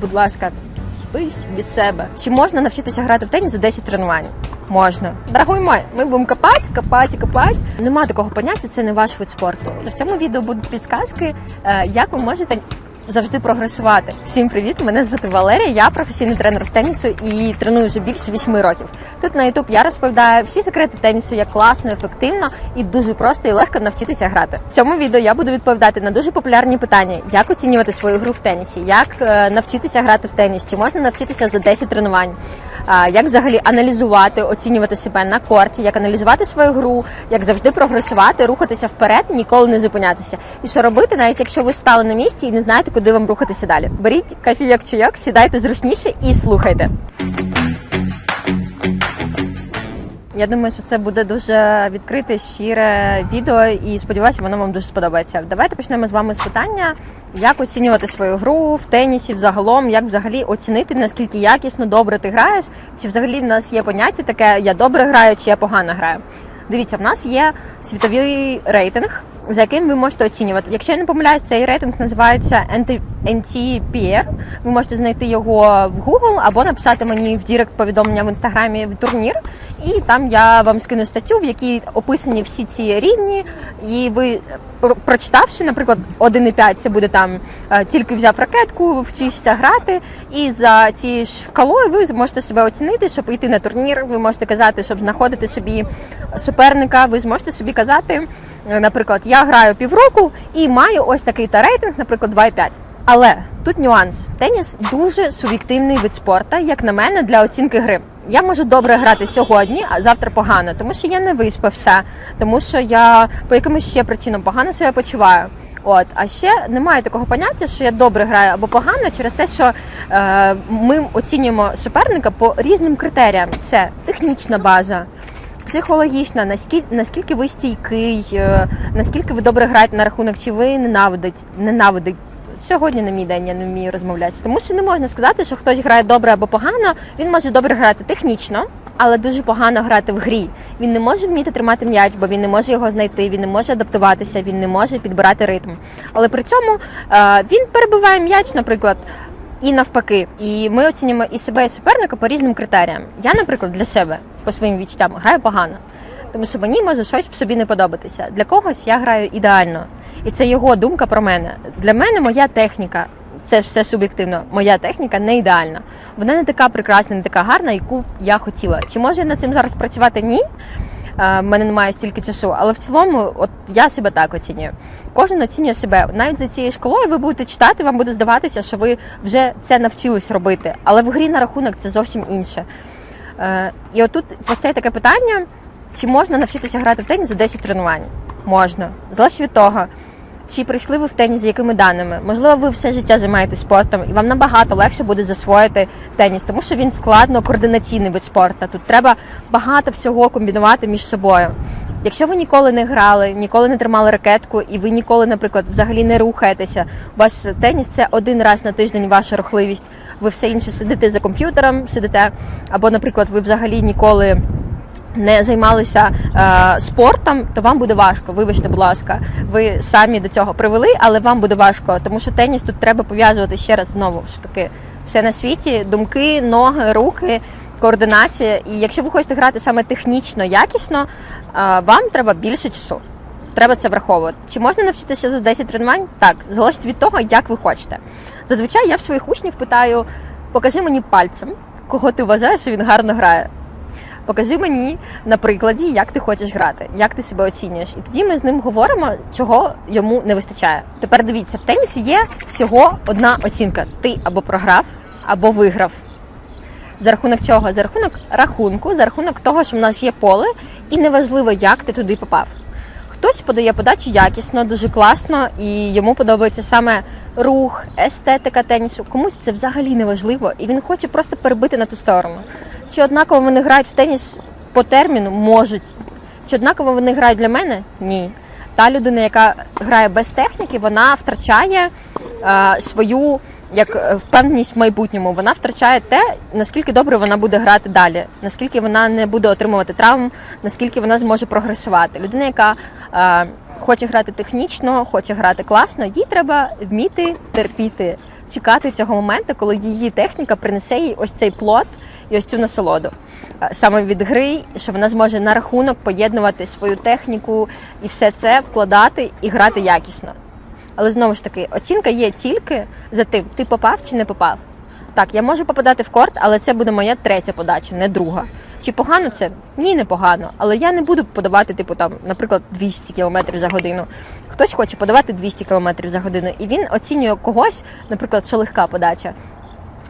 Будь ласка, спись від себе. Чи можна навчитися грати в теніс за 10 тренувань? Можна. Дорогой мой, ми будемо копати, копати, копати. Нема такого поняття, це не ваш вид спорту. В цьому відео будуть підсказки, е, як ви можете завжди прогресувати. Всім привіт! Мене звати Валерія. Я професійний тренер з тенісу і треную вже більше 8 років. Тут на YouTube я розповідаю всі секрети тенісу, як класно, ефективно і дуже просто і легко навчитися грати. В цьому відео я буду відповідати на дуже популярні питання: як оцінювати свою гру в тенісі, як е, навчитися грати в теніс, чи можна навчитися за 10 тренувань, як взагалі аналізувати, оцінювати себе на корті, як аналізувати свою гру, як завжди прогресувати, рухатися вперед, ніколи не зупинятися. І що робити, навіть якщо ви стали на місці і не знаєте, куди вам рухатися далі. Беріть кофійок чайок, сідайте зручніше і слухайте. Я думаю, що це буде дуже відкрите, щире відео, і сподіваюся, воно вам дуже сподобається. Давайте почнемо з вами з питання, як оцінювати свою гру в тенісі, взагалом, як взагалі оцінити, наскільки якісно добре ти граєш, чи взагалі в нас є поняття таке я добре граю, чи я погано граю. Дивіться, в нас є світовий рейтинг, за яким ви можете оцінювати. Якщо я не помиляюсь, цей рейтинг називається NT NTPR. Ви можете знайти його в Google або написати мені в Дірект повідомлення в інстаграмі в турнір. І там я вам скину статтю, в якій описані всі ці рівні. І ви прочитавши, наприклад, 1,5 це буде там е, тільки взяв ракетку, вчишся грати. І за цією шкалою ви зможете себе оцінити, щоб йти на турнір. Ви можете казати, щоб знаходити собі суперника. Ви зможете собі казати, е, наприклад, я граю півроку і маю ось такий та рейтинг, наприклад, 2,5. Але тут нюанс. Теніс дуже суб'єктивний вид спорту, як на мене, для оцінки гри. Я можу добре грати сьогодні, а завтра погано, тому що я не виспався, тому що я по якимось ще причинам погано себе почуваю. От, а ще немає такого поняття, що я добре граю або погано через те, що е, ми оцінюємо суперника по різним критеріям: це технічна база, психологічна, наскільки, наскільки ви стійкий, е, наскільки ви добре граєте на рахунок, чи ви ненавидите, ненавидите. Сьогодні не мій день, я не вмію розмовляти. Тому що не можна сказати, що хтось грає добре або погано. Він може добре грати технічно, але дуже погано грати в грі. Він не може вміти тримати м'яч, бо він не може його знайти, він не може адаптуватися, він не може підбирати ритм. Але при цьому е, він перебиває м'яч, наприклад. І навпаки, і ми оцінюємо і себе, і суперника по різним критеріям. Я, наприклад, для себе по своїм відчуттям граю погано, тому що мені може щось в собі не подобатися. Для когось я граю ідеально, і це його думка про мене. Для мене моя техніка. Це все суб'єктивно. Моя техніка не ідеальна. Вона не така прекрасна, не така гарна, яку я хотіла. Чи може я над цим зараз працювати? Ні. Е, в мене немає стільки часу, але в цілому, от я себе так оцінюю. Кожен оцінює себе. Навіть за цією школою ви будете читати, вам буде здаватися, що ви вже це навчились робити. Але в грі на рахунок це зовсім інше. Е, І отут постає таке питання: чи можна навчитися грати в теніс за 10 тренувань? Можна. Залежить від того, чи прийшли ви в теніс з якими даними. Можливо, ви все життя займаєтесь спортом, і вам набагато легше буде засвоїти теніс, тому що він складно координаційний вид спорту. Тут треба багато всього комбінувати між собою. Якщо ви ніколи не грали, ніколи не тримали ракетку, і ви ніколи, наприклад, взагалі не рухаєтеся, у вас теніс це один раз на тиждень ваша рухливість. Ви все інше сидите за комп'ютером, сидите, або, наприклад, ви взагалі ніколи не займалися е, спортом, то вам буде важко. Вибачте, будь ласка, ви самі до цього привели, але вам буде важко, тому що теніс тут треба пов'язувати ще раз знову ж таки. Все на світі, думки, ноги, руки, координація. І якщо ви хочете грати саме технічно, якісно, е, вам треба більше часу. Треба це враховувати. Чи можна навчитися за 10 тренувань? Так, залежить від того, як ви хочете. Зазвичай я в своїх учнів питаю: покажи мені пальцем, кого ти вважаєш, що він гарно грає. Покажи мені на прикладі, як ти хочеш грати, як ти себе оцінюєш. І тоді ми з ним говоримо, чого йому не вистачає. Тепер дивіться, в тенісі є всього одна оцінка: ти або програв, або виграв. За рахунок чого? За рахунок рахунку, за рахунок того, що в нас є поле, і неважливо, як ти туди попав. Хтось подає подачу якісно, дуже класно, і йому подобається саме рух, естетика тенісу. Комусь це взагалі не важливо, і він хоче просто перебити на ту сторону. Чи однаково вони грають в теніс по терміну? Можуть. Чи однаково вони грають для мене? Ні. Та людина, яка грає без техніки, вона втрачає свою як е, впевненість в майбутньому. Вона втрачає те, наскільки добре вона буде грати далі, наскільки вона не буде отримувати травм, наскільки вона зможе прогресувати. Людина, яка е, хоче грати технічно, хоче грати класно, їй треба вміти терпіти. чекати цього моменту, коли її техніка принесе їй ось цей плод і ось цю насолоду. Е, Саме від гри, що вона зможе на рахунок поєднувати свою техніку і все це вкладати і грати якісно. Але знову ж таки, оцінка є тільки за тим, ти попав чи не попав. Так, я можу попадати в корт, але це буде моя третя подача, не друга. Чи погано це? Ні, не погано. Але я не буду подавати, типу, там, наприклад, 200 км за годину. Хтось хоче подавати 200 км за годину, і він оцінює когось, наприклад, що легка подача.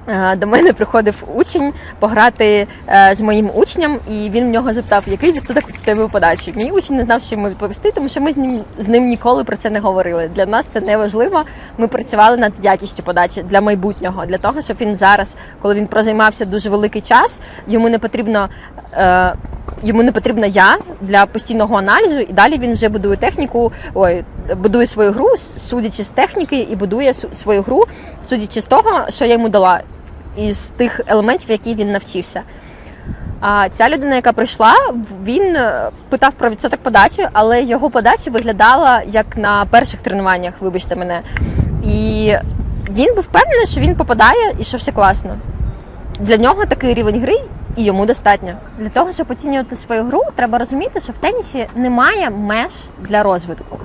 Е, До мене приходив учень пограти е, з моїм учнем, і він в нього запитав, який відсоток в тебе у подачі. Мій учень не знав, що йому відповісти, тому що ми з ним з ним ніколи про це не говорили. Для нас це не важливо. Ми працювали над якістю подачі для майбутнього, для того, щоб він зараз, коли він прозаймався дуже великий час, йому не потрібно. Е, Йому не потрібна я для постійного аналізу, і далі він вже будує техніку, ой, будує свою гру, судячи з техніки, і будує свою гру, судячи з того, що я йому дала, із тих елементів, які він навчився. А ця людина, яка прийшла, він е, питав про відсоток подачі, але його подача виглядала як на перших тренуваннях, вибачте мене. І він був впевнений, що він попадає і що все класно. Для нього такий рівень гри і йому достатньо. Для того, щоб оцінювати свою гру, треба розуміти, що в тенісі немає меж для розвитку.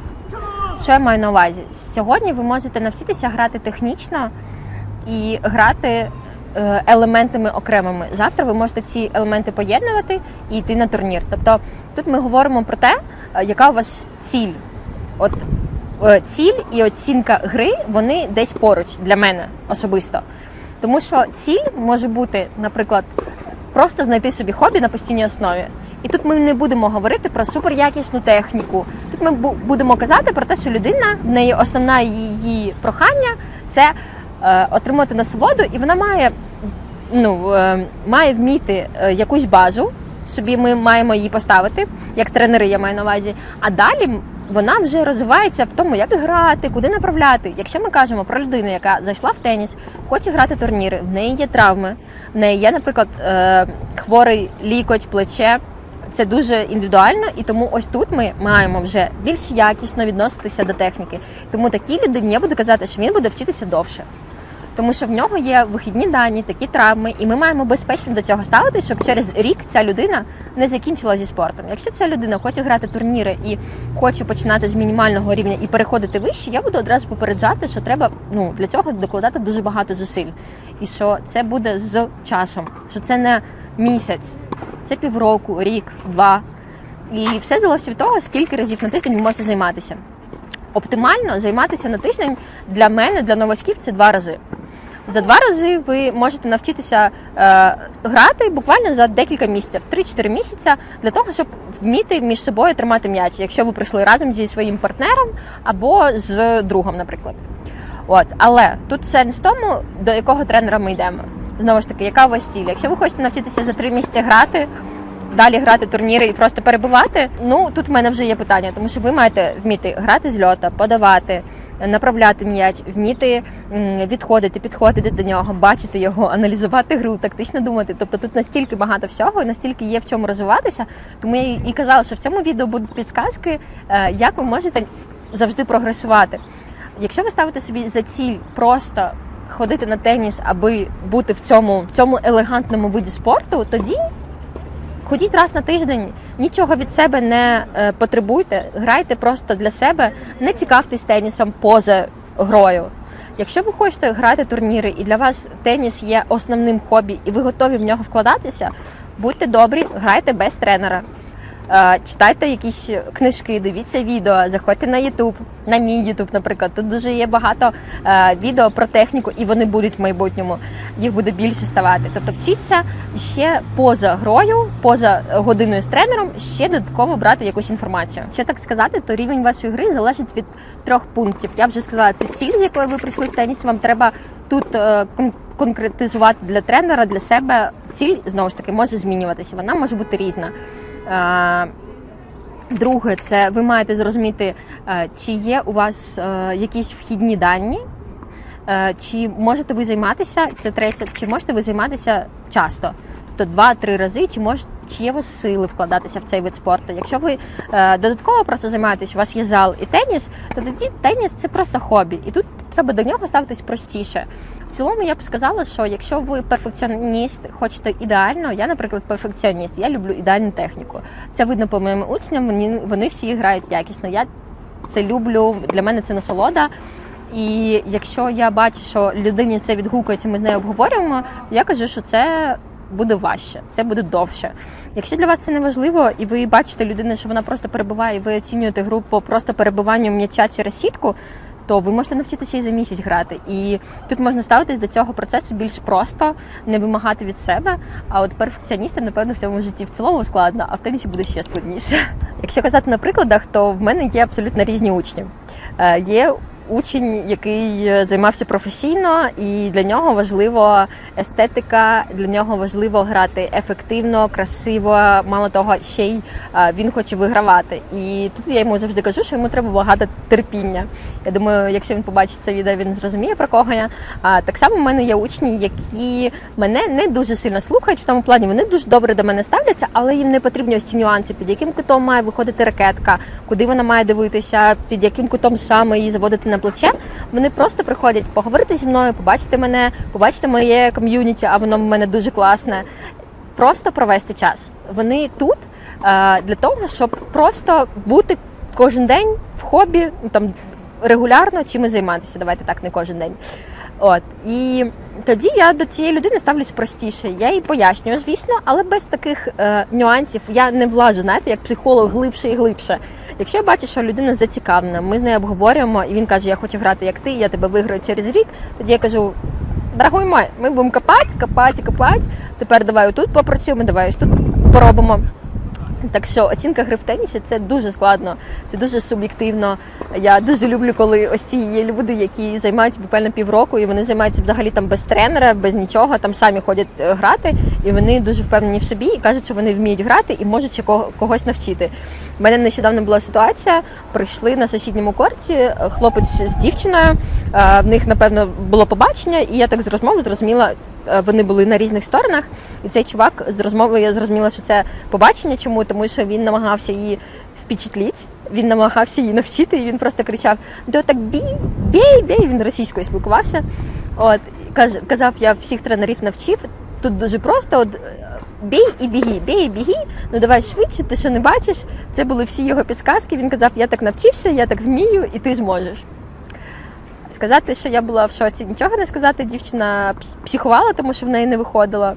Що я маю на увазі? Сьогодні ви можете навчитися грати технічно і грати елементами окремими. Завтра ви можете ці елементи поєднувати і йти на турнір. Тобто тут ми говоримо про те, е, яка у вас ціль. От е, ціль і оцінка гри вони десь поруч для мене особисто. Тому що ціль може бути, наприклад, просто знайти собі хобі на постійній основі. І тут ми не будемо говорити про суперякісну техніку. Тут ми будемо казати про те, що людина в неї основна її прохання це е, отримати насолоду, і вона має, ну, е, має вміти е, якусь базу. Собі ми маємо її поставити, як тренери, я маю на увазі. А далі вона вже розвивається в тому, як грати, куди направляти. Якщо ми кажемо про людину, яка зайшла в теніс, хоче грати турніри, в неї є травми, в неї є, наприклад, е, хворий лікоть, плече. Це дуже індивідуально, і тому ось тут ми маємо вже більш якісно відноситися до техніки. Тому такій людині я буду казати, що він буде вчитися довше. Тому що в нього є вихідні дані, такі травми, і ми маємо безпечно до цього ставитися, щоб через рік ця людина не закінчила зі спортом. Якщо ця людина хоче грати турніри і хоче починати з мінімального рівня і переходити вище, я буду одразу попереджати, що треба ну для цього докладати дуже багато зусиль, і що це буде з часом, що це не місяць, це півроку, рік, два. І все залежить від того, скільки разів на тиждень ви можете займатися. Оптимально займатися на тиждень для мене, для новачків, це два рази. За два рази ви можете навчитися е, грати буквально за декілька місяців, 3-4 місяця, для того, щоб вміти між собою тримати м'яч, якщо ви прийшли разом зі своїм партнером або з другом, наприклад. От, але тут сенс в тому, до якого тренера ми йдемо. Знову ж таки, яка у вас ціль? Якщо ви хочете навчитися за три місяці грати, далі грати турніри і просто перебувати, ну тут в мене вже є питання, тому що ви маєте вміти грати з льота, подавати, направляти м'яч, вміти відходити, підходити до нього, бачити його, аналізувати гру, тактично думати. Тобто тут настільки багато всього, і настільки є в чому розвиватися. Тому я і казала, що в цьому відео будуть підсказки, е, як ви можете завжди прогресувати. Якщо ви ставите собі за ціль просто ходити на теніс, аби бути в цьому, в цьому елегантному виді спорту, тоді ходіть раз на тиждень, нічого від себе не е, потребуйте, грайте просто для себе, не цікавтесь тенісом поза грою. Якщо ви хочете грати турніри і для вас теніс є основним хобі, і ви готові в нього вкладатися, будьте добрі, грайте без тренера. Е, Читайте якісь книжки, дивіться відео, заходьте на YouTube, на мій YouTube, наприклад. Тут дуже є багато е, відео про техніку, і вони будуть в майбутньому. Їх буде більше ставати. Тобто вчіться ще поза грою, поза годиною з тренером, ще додатково брати якусь інформацію. Ще так сказати, то рівень вашої гри залежить від трьох пунктів. Я вже сказала, це ціль, з якою ви прийшли в теніс. Вам треба тут е, конкретизувати для тренера, для себе ціль знову ж таки може змінюватися. Вона може бути різна. Друге, це ви маєте зрозуміти, е, чи є у вас е, якісь вхідні дані, е, чи можете ви займатися, це третє, чи можете ви займатися часто, тобто два-три рази, чи може, чи є у вас сили вкладатися в цей вид спорту. Якщо ви е, додатково просто займаєтесь, у вас є зал і теніс, то тоді теніс це просто хобі. І тут треба до нього ставитись простіше. В цілому я б сказала, що якщо ви перфекціоніст, хочете ідеально, я, наприклад, перфекціоніст, я люблю ідеальну техніку. Це видно по моїм учням. Вони, вони всі грають якісно. Я це люблю. Для мене це насолода. І якщо я бачу, що людині це відгукується, ми з нею обговорюємо, то я кажу, що це буде важче, це буде довше. Якщо для вас це не важливо, і ви бачите людину, що вона просто перебуває, і ви оцінюєте гру по просто перебуванню м'яча через сітку, то ви можете навчитися і за місяць грати. І тут можна ставитись до цього процесу більш просто, не вимагати від себе. А от перфекціоністам, напевно, в цьому житті в цілому складно, а в тенісі буде ще складніше. Якщо казати на прикладах, то в мене є абсолютно різні учні. Е, Є учень, який е, займався професійно, і для нього важливо естетика, для нього важливо грати ефективно, красиво. Мало того, ще й е, він хоче вигравати. І тут я йому завжди кажу, що йому треба багато терпіння. Я думаю, якщо він побачить це відео, він зрозуміє про кого я. А так само в мене є учні, які мене не дуже сильно слухають в тому плані. Вони дуже добре до мене ставляться, але їм не потрібні ось ці нюанси, під яким кутом має виходити ракетка, куди вона має дивитися, під яким кутом саме її заводити на плече. Вони просто приходять поговорити зі мною, побачити мене, побачити моє ком'юніті, а воно в мене дуже класне. Просто провести час. Вони тут е, для того, щоб просто бути кожен день в хобі, ну там регулярно чимось займатися. Давайте так, не кожен день. От і тоді я до цієї людини ставлюсь простіше. Я їй пояснюю, звісно, але без таких е, нюансів я не влажу, знаєте, як психолог глибше і глибше. Якщо я бачу, що людина зацікавлена, ми з нею обговорюємо, і він каже, я хочу грати як ти, я тебе виграю через рік. Тоді я кажу. Дорогой мой, ми будемо копати, копати, копати. Тепер давай тут попрацюємо, давай ось тут поробимо. Так що оцінка гри в тенісі це дуже складно, це дуже суб'єктивно. Я дуже люблю, коли ось ці є люди, які займаються буквально півроку, і вони займаються взагалі там без тренера, без нічого, там самі ходять е, грати, і вони дуже впевнені в собі і кажуть, що вони вміють грати і можуть ще когось навчити. У мене нещодавно була ситуація. Прийшли на сусідньому корті е, хлопець з дівчиною. е, В них напевно було побачення, і я так з розмови зрозуміла. Е, Вони були на різних сторонах, і цей чувак з розмови я зрозуміла, що це побачення. Чому? Тому що він намагався її впечатлити, він намагався її навчити, і він просто кричав: Да так бій, бій, бій. Він російською спілкувався. От казав, я всіх тренерів навчив. Тут дуже просто. От, е, Бій і біги, бій і біги. Ну давай швидше, ти що не бачиш. Це були всі його підсказки. Він казав: Я так навчився, я так вмію, і ти зможеш. Сказати, що я була в шоці, нічого не сказати. Дівчина пс- психувала, тому що в неї не виходило.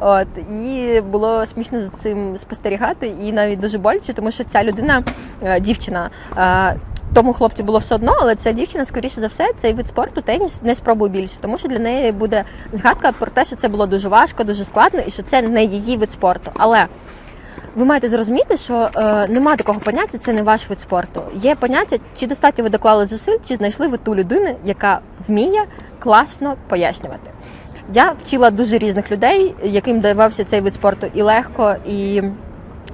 От і було смішно за цим спостерігати, і навіть дуже боляче, тому що ця людина, е, дівчина, е, тому хлопцю було все одно, але ця дівчина, скоріше за все, цей вид спорту теніс не спробує більше, тому що для неї буде згадка про те, що це було дуже важко, дуже складно, і що це не її вид спорту. Але ви маєте зрозуміти, що е, нема такого поняття, це не ваш вид спорту. Є поняття, чи достатньо ви доклали зусиль, чи знайшли ви ту людину, яка вміє класно пояснювати. Я вчила дуже різних людей, яким давався цей вид спорту і легко, і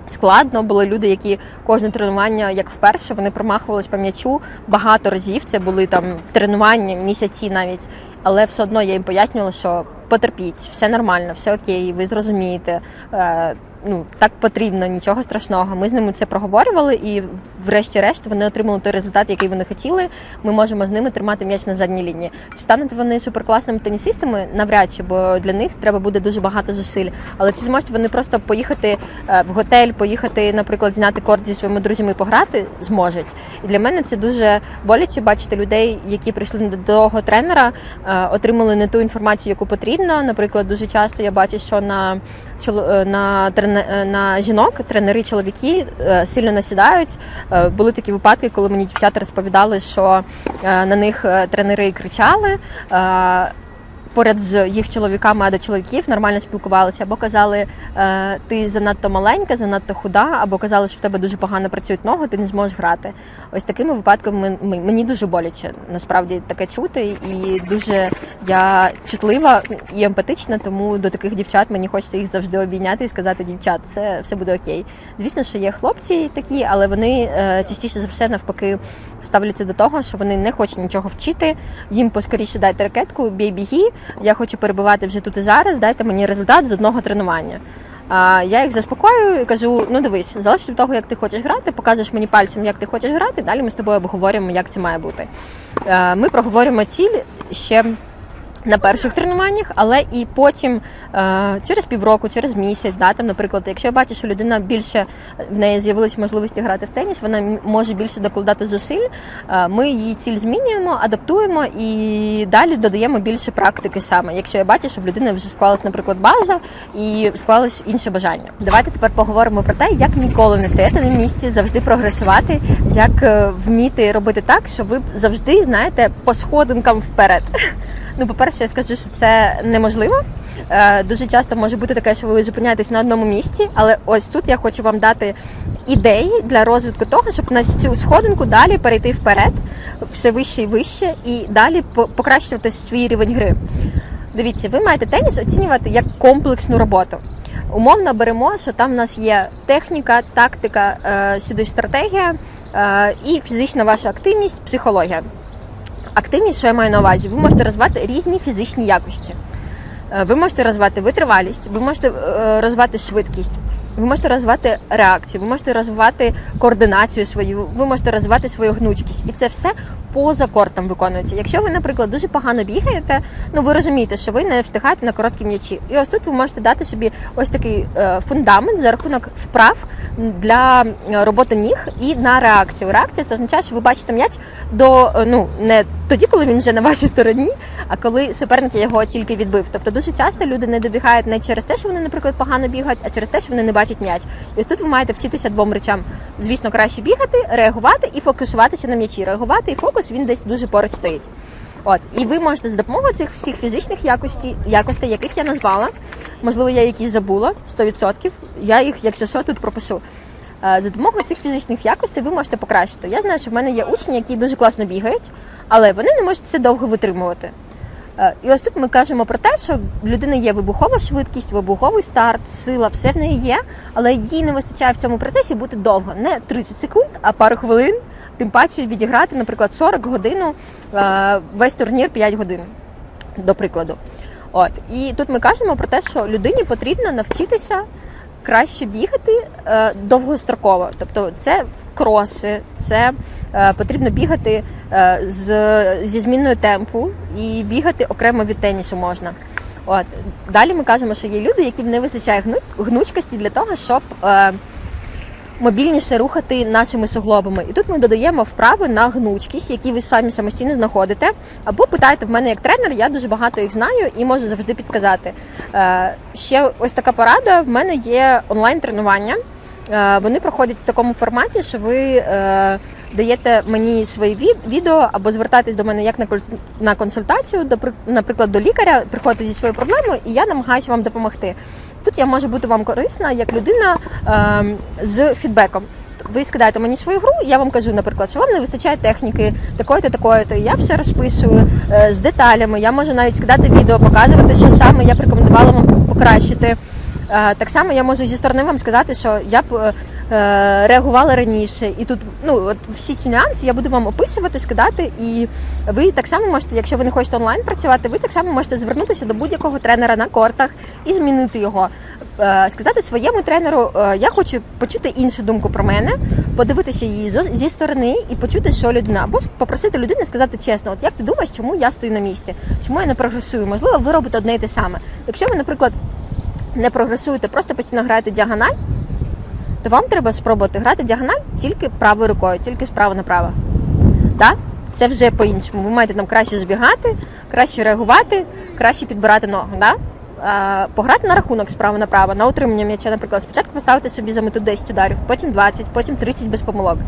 складно. Були люди, які кожне тренування, як вперше, вони промахувались по м'ячу багато разів. Це були там тренування, місяці навіть. Але все одно я їм пояснювала, що потерпіть, все нормально, все окей, ви зрозумієте. Ну так потрібно, нічого страшного. Ми з ними це проговорювали, і врешті-решт вони отримали той результат, який вони хотіли. Ми можемо з ними тримати м'яч на задній лінії. Чи стануть вони суперкласними тенісистами? Навряд чи, бо для них треба буде дуже багато зусиль. Але чи зможуть вони просто поїхати е, в готель, поїхати, наприклад, зняти корт зі своїми друзями і пограти? Зможуть. І для мене це дуже боляче бачити людей, які прийшли до того тренера, е, отримали не ту інформацію, яку потрібно. Наприклад, дуже часто я бачу, що на е, на е, на жінок тренери чоловіки е, сильно насідають. Е, Були такі випадки, коли мені дівчата розповідали, що е, на них е, тренери кричали. Поряд з їх чоловіками, а до чоловіків нормально спілкувалися, або казали, е, ти занадто маленька, занадто худа, або казали, що в тебе дуже погано працюють ноги, ти не зможеш грати. Ось такими випадками мен- мен- мені дуже боляче насправді таке чути, і дуже я чутлива і емпатична, тому до таких дівчат мені хочеться їх завжди обійняти і сказати, дівчат, це все буде окей. Звісно, що є хлопці такі, але вони е, частіше за все навпаки ставляться до того, що вони не хочуть нічого вчити. Їм поскоріше дайте ракетку, бій біги. Я хочу перебувати вже тут і зараз. Дайте мені результат з одного тренування. А, я їх заспокоюю і кажу: ну дивись, залежить від того, як ти хочеш грати, показуєш мені пальцем, як ти хочеш грати. Далі ми з тобою обговорюємо, як це має бути. Е, Ми проговоримо ціль ще. На перших тренуваннях, але і потім е, через півроку, через місяць, да, там, наприклад, якщо я бачу, що людина більше в неї з'явились можливості грати в теніс, вона може більше докладати зусиль. е, ми її ціль змінюємо, адаптуємо і далі додаємо більше практики саме. Якщо я бачу, що в людини вже склалась, наприклад, база і склалось інше бажання. Давайте тепер поговоримо про те, як ніколи не стояти на місці, завжди прогресувати, як е, вміти робити так, щоб ви завжди знаєте по сходинкам вперед. Ну, по-перше, я скажу, що це неможливо. Е, Дуже часто може бути таке, що ви зупиняєтесь на одному місці, але ось тут я хочу вам дати ідеї для розвитку того, щоб на цю сходинку далі перейти вперед, все вище і вище, і далі по- покращувати свій рівень гри. Дивіться, ви маєте теніс оцінювати як комплексну роботу. Умовно беремо, що там в нас є техніка, тактика, е, сюди стратегія е, і фізична ваша активність, психологія. Активність, що я маю на увазі, ви можете розвивати різні фізичні якості. Е, Ви можете розвивати витривалість, ви можете е, розвивати швидкість, ви можете розвивати реакцію, ви можете розвивати координацію свою, ви можете розвивати свою гнучкість. І це все поза кортом виконується. Якщо ви, наприклад, дуже погано бігаєте, ну ви розумієте, що ви не встигаєте на короткі м'ячі. І ось тут ви можете дати собі ось такий е, фундамент за рахунок вправ для е, роботи ніг і на реакцію. Реакція це означає, що ви бачите м'яч до е, ну не тоді, коли він вже на вашій стороні, а коли суперник його тільки відбив. Тобто дуже часто люди не добігають не через те, що вони, наприклад, погано бігають, а через те, що вони не бачать м'яч. І ось тут ви маєте вчитися двом речам. Звісно, краще бігати, реагувати і фокусуватися на м'ячі. Реагувати і фокус він десь дуже поруч стоїть. От і ви можете за допомогою цих всіх фізичних якостей, якостей, яких я назвала, можливо, я якісь забула 100%, Я їх, якщо що, тут пропишу. Е, За допомогою цих фізичних якостей ви можете покращити. Я знаю, що в мене є учні, які дуже класно бігають, але вони не можуть це довго витримувати. Е, І ось тут ми кажемо про те, що в людини є вибухова швидкість, вибуховий старт, сила, все в неї є, але їй не вистачає в цьому процесі бути довго, не 30 секунд, а пару хвилин, тим паче відіграти, наприклад, 40 годину, е, весь турнір 5 годин, до прикладу. От і тут ми кажемо про те, що людині потрібно навчитися краще бігати е, довгостроково. Тобто, це в кроси, це е, потрібно бігати з, зі зміною темпу і бігати окремо від тенісу можна. От далі ми кажемо, що є люди, яким не вистачає гнучкості для того, щоб мобільніше рухати нашими суглобами. І тут ми додаємо вправи на гнучкість, які ви самі самостійно знаходите. Або питаєте в мене як тренер, я дуже багато їх знаю і можу завжди підказати. Е, ще ось така порада: в мене є онлайн-тренування. Е, вони проходять в такому форматі, що ви. Е, Даєте мені свої від- відео або звертатись до мене як на на консультацію, до при- наприклад, до лікаря, приходите зі своєю проблемою, і я намагаюся вам допомогти. Тут я можу бути вам корисна як людина ем, з фідбеком. Ви скидаєте мені свою гру, я вам кажу, наприклад, що вам не вистачає техніки, такої-то, такої-то. Я все розписую е, з деталями. Я можу навіть скидати відео, показувати, що саме я б рекомендувала вам покращити. Е, Так само я можу зі сторони вам сказати, що я б е, е, раніше, і тут ну от всі ці нюанси я буду вам описувати, скидати. І ви так само можете, якщо ви не хочете онлайн працювати, ви так само можете звернутися до будь-якого тренера на кортах і змінити його. Е, Сказати своєму тренеру, е, я хочу почути іншу думку про мене, подивитися її зі сторони і почути, що людина, або попросити людини сказати чесно, от як ти думаєш, чому я стою на місці, чому я не прогресую? Можливо, ви робите одне і те саме. Якщо ви, наприклад, не прогресуєте, просто постійно граєте діагональ, то вам треба спробувати грати діагональ тільки правою рукою, тільки справа направо. Так? Це вже по-іншому. Ви маєте там краще збігати, краще реагувати, краще підбирати ногу. Да? А, пограти на рахунок справа направо, на утримання м'яча, наприклад, спочатку поставити собі за мету 10 ударів, потім 20, потім 30 без помилок.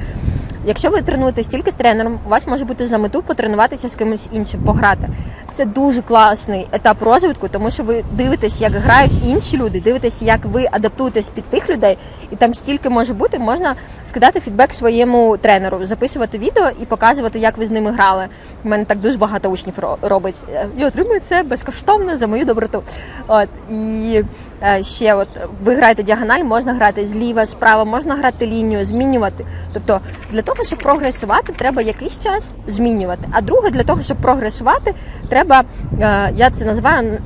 Якщо ви тренуєтесь тільки з тренером, у вас може бути за мету потренуватися з кимось іншим, пограти. Це дуже класний етап розвитку, тому що ви дивитесь, як грають інші люди, дивитесь, як ви адаптуєтесь під тих людей, і там стільки може бути, можна скидати фідбек своєму тренеру, записувати відео і показувати, як ви з ними грали. У мене так дуже багато учнів робить. Е, І отримує це безкоштовно за мою доброту. От і е, ще, от ви граєте діагональ, можна грати зліва, справа, можна грати лінію, змінювати. Тобто для того, щоб прогресувати, треба якийсь час змінювати. А друге, для того, щоб прогресувати, треба, е, я це називаю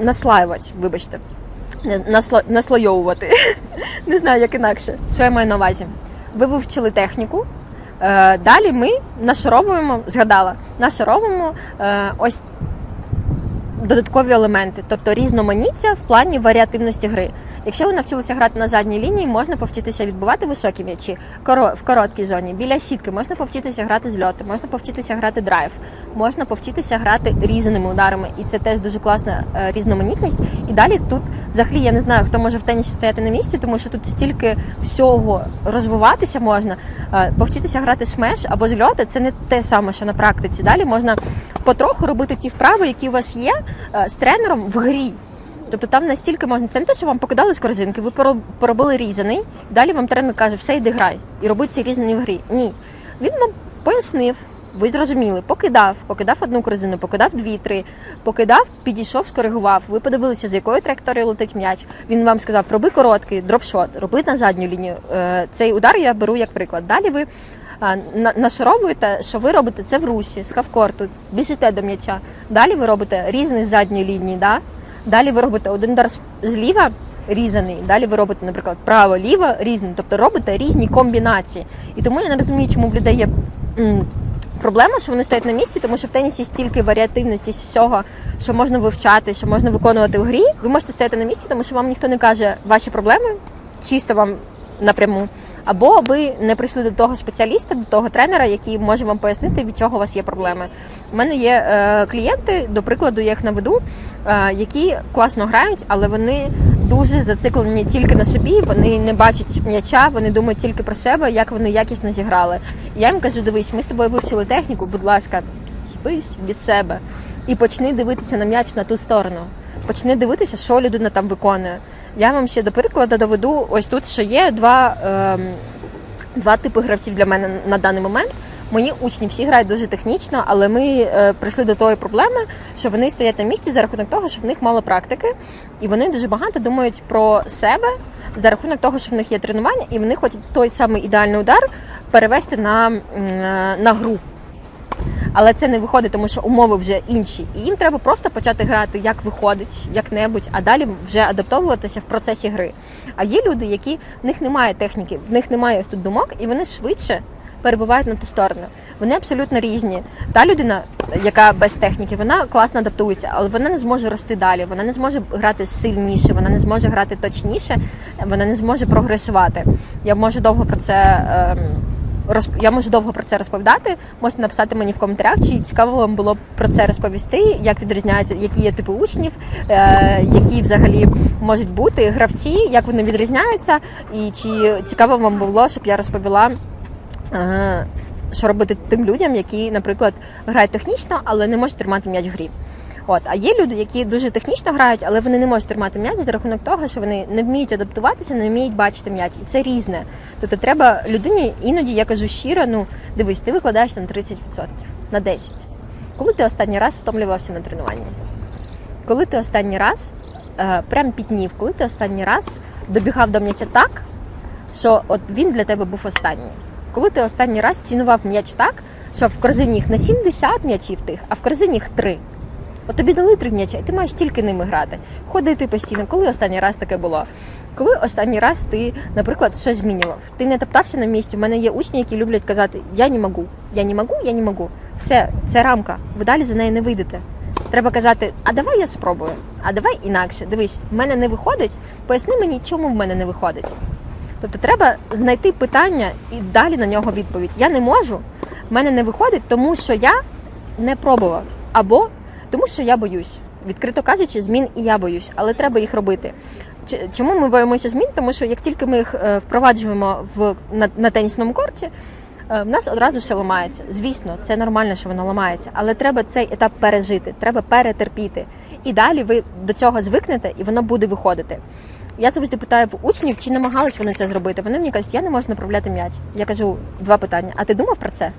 наслаювати, вибачте. насло- наслойовувати. Не знаю, як інакше. Що я маю на увазі? Ви вивчили техніку. Е, далі ми нашаровуємо, згадала, нашаровуємо ось додаткові елементи, тобто різноманіття в плані варіативності гри. Якщо ви навчилися грати на задній лінії, можна повчитися відбивати високі м'ячі в короткій зоні. Біля сітки можна повчитися грати з льоту, можна повчитися грати драйв, можна повчитися грати різаними ударами, і це теж дуже класна е, різноманітність. І далі тут взагалі я не знаю, хто може в тенісі стояти на місці, тому що тут стільки всього розвиватися можна. Е, Повчитися грати смеш або з льота це не те саме, що на практиці. Далі можна потроху робити ті вправи, які у вас є з тренером в грі. Тобто там настільки можна, це не те, що вам покидали з корзинки, ви поробили різаний, далі вам тренер каже, все, йди грай, і робить ці різані в грі. Ні. Він вам пояснив, ви зрозуміли, покидав, покидав одну корзину, покидав дві-три, покидав, підійшов, скоригував. Ви подивилися, з якої траєкторії летить м'яч. Він вам сказав, роби короткий, дропшот, роби на задню лінію. Е, Цей удар я беру як приклад. Далі ви нашаровуєте, що ви робите це в русі, з хавкорту, біжите до м'яча. Далі ви робите різний з задньої лінії, да? далі ви робите один удар зліва різаний, далі ви робите, наприклад, право-ліво різний, тобто робите різні комбінації. І тому я не розумію, чому в людей є. Проблема, що вони стоять на місці, тому що в тенісі стільки варіативності всього, що можна вивчати, що можна виконувати в грі. Ви можете стояти на місці, тому що вам ніхто не каже ваші проблеми, чисто вам напряму. Або ви не прийшли до того спеціаліста, до того тренера, який може вам пояснити, від чого у вас є проблеми. У мене є е, клієнти, до прикладу, я їх наведу, е, які класно грають, але вони дуже зациклені тільки на собі. Вони не бачать м'яча, вони думають тільки про себе, як вони якісно зіграли. Я їм кажу: дивись, ми з тобою вивчили техніку, будь ласка, збись від себе і почни дивитися на м'яч на ту сторону. Почни дивитися, що людина там виконує. Я вам ще до прикладу доведу, ось тут що є два, ем, два типи гравців для мене на даний момент. Мої учні всі грають дуже технічно, але ми е, прийшли до тої проблеми, що вони стоять на місці за рахунок того, що в них мало практики, і вони дуже багато думають про себе за рахунок того, що в них є тренування, і вони хочуть той самий ідеальний удар перевести на, е, на гру. Але це не виходить, тому що умови вже інші. І їм треба просто почати грати як виходить, як-небудь, а далі вже адаптовуватися в процесі гри. А є люди, які в них немає техніки, в них немає ось тут думок, і вони швидше перебувають на ту сторону. Вони абсолютно різні. Та людина, яка без техніки, вона класно адаптується, але вона не зможе рости далі. Вона не зможе грати сильніше, вона не зможе грати точніше, вона не зможе прогресувати. Я можу довго про це. розп- Я можу довго про це розповідати. Можете написати мені в коментарях, чи цікаво вам було про це розповісти, як відрізняються, які є типи учнів, е, які взагалі можуть бути гравці, як вони відрізняються, і чи цікаво вам було, щоб я розповіла. е, Що робити тим людям, які, наприклад, грають технічно, але не можуть тримати м'яч в грі. От, а є люди, які дуже технічно грають, але вони не можуть тримати м'яч за рахунок того, що вони не вміють адаптуватися, не вміють бачити м'яч. І це різне. Тобто треба людині, іноді я кажу щиро, ну дивись, ти викладаєшся на 30%, на 10%. Коли ти останній раз втомлювався на тренуванні? Коли ти останній раз е, прям піднів, коли ти останній раз добігав до м'яча так, що от він для тебе був останній. Коли ти останній раз цінував м'яч так, що в корзині їх не 70 м'ячів тих, а в корзині їх 3. От тобі дали три м'яча, і ти маєш тільки ними грати. Ходити постійно. Коли останній раз таке було? Коли останній раз ти, наприклад, щось змінював? Ти не топтався на місці. У мене є учні, які люблять казати Я не можу, я не можу, я не можу. Все, це рамка. Ви далі за неї не вийдете. Треба казати, а давай я спробую, а давай інакше. Дивись, в мене не виходить. Поясни мені, чому в мене не виходить. Тобто треба знайти питання і далі на нього відповідь. Я не можу, в мене не виходить, тому що я не пробував. Або тому що я боюсь. Відкрито кажучи, змін і я боюсь, але треба їх робити. Чому ми боїмося змін? Тому що як тільки ми їх е, впроваджуємо в на, на тенісному корті, е, в нас одразу все ламається. Звісно, це нормально, що воно ламається, але треба цей етап пережити, треба перетерпіти. І далі ви до цього звикнете, і воно буде виходити. Я завжди питаю в учнів, чи намагались вони це зробити. Вони мені кажуть, я не можу направляти м'яч. Я кажу два питання: а ти думав про це?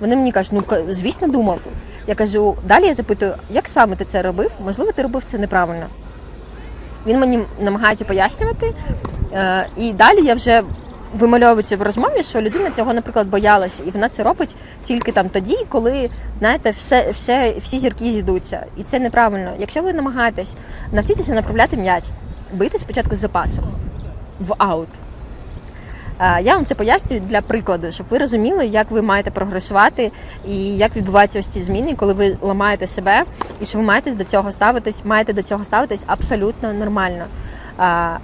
Вони мені кажуть, ну звісно, думав. Я кажу, далі я запитую, як саме ти це робив? Можливо, ти робив це неправильно. Він мені намагається пояснювати, е, і далі я вже вимальовується в розмові, що людина цього, наприклад, боялася, і вона це робить тільки там тоді, коли знаєте, все, все, всі зірки зійдуться. І це неправильно. Якщо ви намагаєтесь навчитися направляти м'яч, бити спочатку з запасом в аут. Е, Я вам це пояснюю для прикладу, щоб ви розуміли, як ви маєте прогресувати і як відбуваються ось ці зміни, коли ви ламаєте себе, і що ви маєте до цього ставитись, маєте до цього ставитись абсолютно нормально. Е,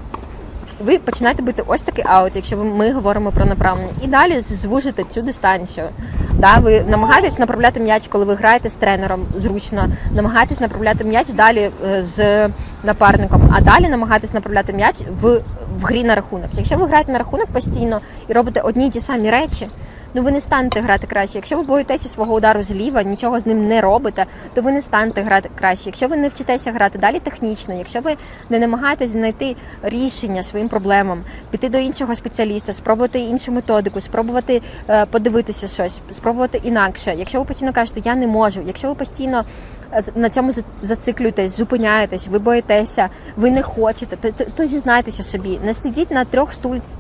Ви починаєте бити ось такий аут, якщо ми говоримо про направлення, і далі звужите цю дистанцію. Да, ви намагаєтесь направляти м'яч, коли ви граєте з тренером зручно, намагаєтесь направляти м'яч далі е, з напарником, а далі намагаєтесь направляти м'яч в, в грі на рахунок. Якщо ви граєте на рахунок постійно і робите одні й ті самі речі, ну ви не станете грати краще. Якщо ви боїтеся свого удару зліва, нічого з ним не робите, то ви не станете грати краще. Якщо ви не вчитеся грати далі технічно, якщо ви не намагаєтесь знайти рішення своїм проблемам, піти до іншого спеціаліста, спробувати іншу методику, спробувати е, подивитися щось, спробувати інакше. Якщо ви постійно кажете, я не можу, якщо ви постійно на цьому за- зациклюєтесь, зупиняєтесь, ви боїтеся, ви не хочете, то, то, то зізнайтеся собі. Не сидіть на трьох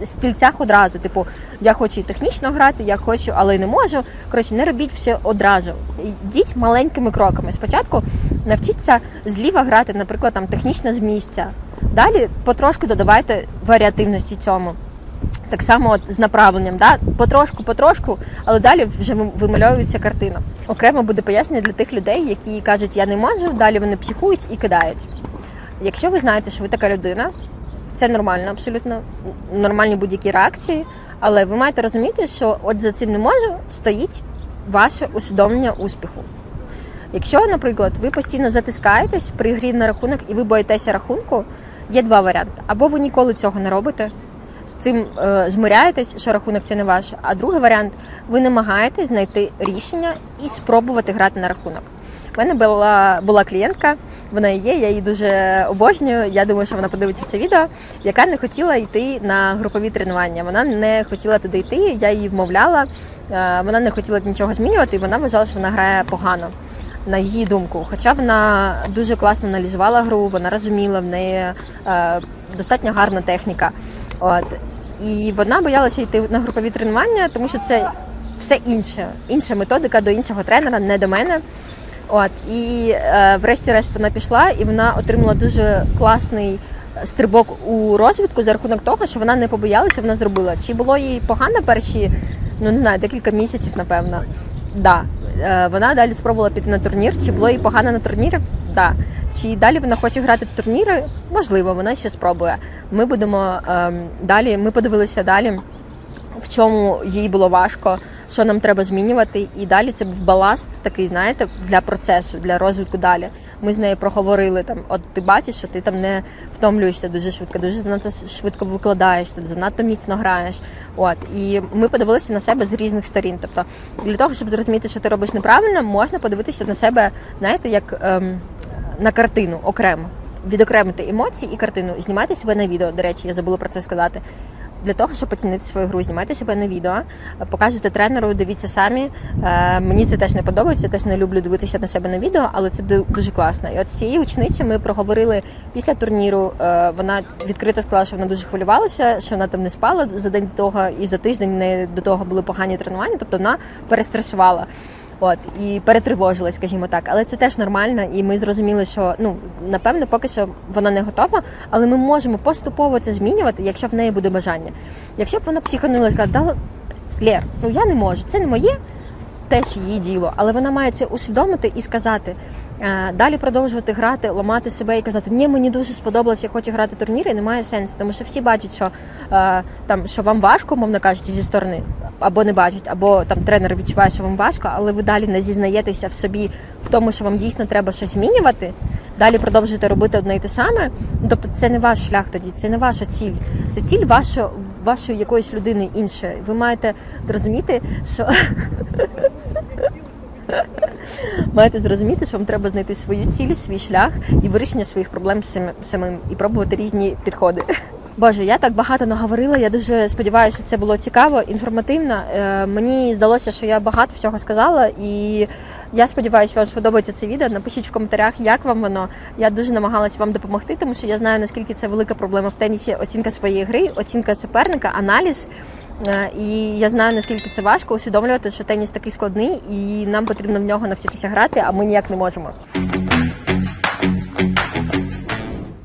стільцях одразу. Типу, я хочу і технічно грати, я хочу, але не можу. Коротше, не робіть все одразу. Йдіть маленькими кроками. Спочатку навчіться зліва грати, наприклад, там технічно з місця. Далі потрошку додавайте варіативності цьому. Так само от з направленням, да? потрошку, потрошку, але далі вже вимальовується картина. Окремо буде пояснення для тих людей, які кажуть, я не можу, далі вони психують і кидають. Якщо ви знаєте, що ви така людина, це нормально, абсолютно нормальні будь-які реакції, але ви маєте розуміти, що от за цим не можу стоїть ваше усвідомлення успіху. Якщо, наприклад, ви постійно затискаєтесь при грі на рахунок і ви боїтеся рахунку, є два варіанти: або ви ніколи цього не робите, з цим е, змиряєтесь, що рахунок це не ваш. А другий варіант ви намагаєтесь знайти рішення і спробувати грати на рахунок. У мене була, була клієнтка, вона є, я її дуже обожнюю. Я думаю, що вона подивиться це відео, яка не хотіла йти на групові тренування. Вона не хотіла туди йти, я її вмовляла. е, Вона не хотіла нічого змінювати, і вона вважала, що вона грає погано. На її думку, хоча вона дуже класно аналізувала гру, вона розуміла в неї е, достатньо гарна техніка. От і вона боялася йти на групові тренування, тому що це все інше, інша методика до іншого тренера, не до мене. От і е, врешті-решт вона пішла, і вона отримала дуже класний стрибок у розвитку за рахунок того, що вона не побоялася, вона зробила. Чи було їй погано перші, ну не знаю, декілька місяців, напевно. Да. Е, Вона далі спробувала піти на турнір. Чи було їй погано на турнірі? Да. Чи далі вона хоче грати в турніри? Можливо, вона ще спробує. Ми будемо ем, далі. Ми подивилися далі, в чому їй було важко, що нам треба змінювати. І далі це був баласт, такий, знаєте, для процесу, для розвитку далі. Ми з нею проговорили там. От ти бачиш, що ти там не втомлюєшся дуже швидко, дуже занадто швидко викладаєшся, занадто міцно граєш. От і ми подивилися на себе з різних сторін. Тобто, для того, щоб зрозуміти, що ти робиш неправильно, можна подивитися на себе, знаєте, як ем, на картину окремо. Відокремити емоції і картину, знімати себе на відео. До речі, я забула про це сказати. Для того, щоб оцінити свою гру, знімайте себе на відео, показуйте тренеру, дивіться самі. Е, мені це теж не подобається, теж не люблю дивитися на себе на відео, але це дуже класно. І от з цією ученицею ми проговорили після турніру. Е, вона відкрито сказала, що вона дуже хвилювалася, що вона там не спала за день до того, і за тиждень в неї до того були погані тренування, тобто вона перестресувала. От і перетривожилась, скажімо так, але це теж нормально, і ми зрозуміли, що ну напевно, поки що вона не готова, але ми можемо поступово це змінювати, якщо в неї буде бажання. Якщо б вона психанула і сказала, Лєр, ну я не можу, це не моє, теж її діло, але вона має це усвідомити і сказати. Е, Далі продовжувати грати, ламати себе і казати, ні, мені дуже сподобалось, я хочу грати турніри, немає сенсу, тому що всі бачать, що е, там що вам важко, мовно кажучи, зі сторони, або не бачать, або там тренер відчуває, що вам важко, але ви далі не зізнаєтеся в собі в тому, що вам дійсно треба щось змінювати. Далі продовжуєте робити одне і те саме. Тобто, це не ваш шлях тоді, це не ваша ціль. Це ціль вашої, вашої якоїсь людини іншої. Ви маєте зрозуміти, що маєте зрозуміти, що вам треба знайти свою ціль, свій шлях і вирішення своїх проблем самим і пробувати різні підходи. Боже, я так багато наговорила. Я дуже сподіваюся, що це було цікаво, інформативно. Е, мені здалося, що я багато всього сказала, і я сподіваюся, вам сподобається це відео. Напишіть в коментарях, як вам воно. Я дуже намагалась вам допомогти, тому що я знаю наскільки це велика проблема в тенісі. Оцінка своєї гри, оцінка суперника, аналіз. Е, І я знаю наскільки це важко усвідомлювати, що теніс такий складний, і нам потрібно в нього навчитися грати, а ми ніяк не можемо.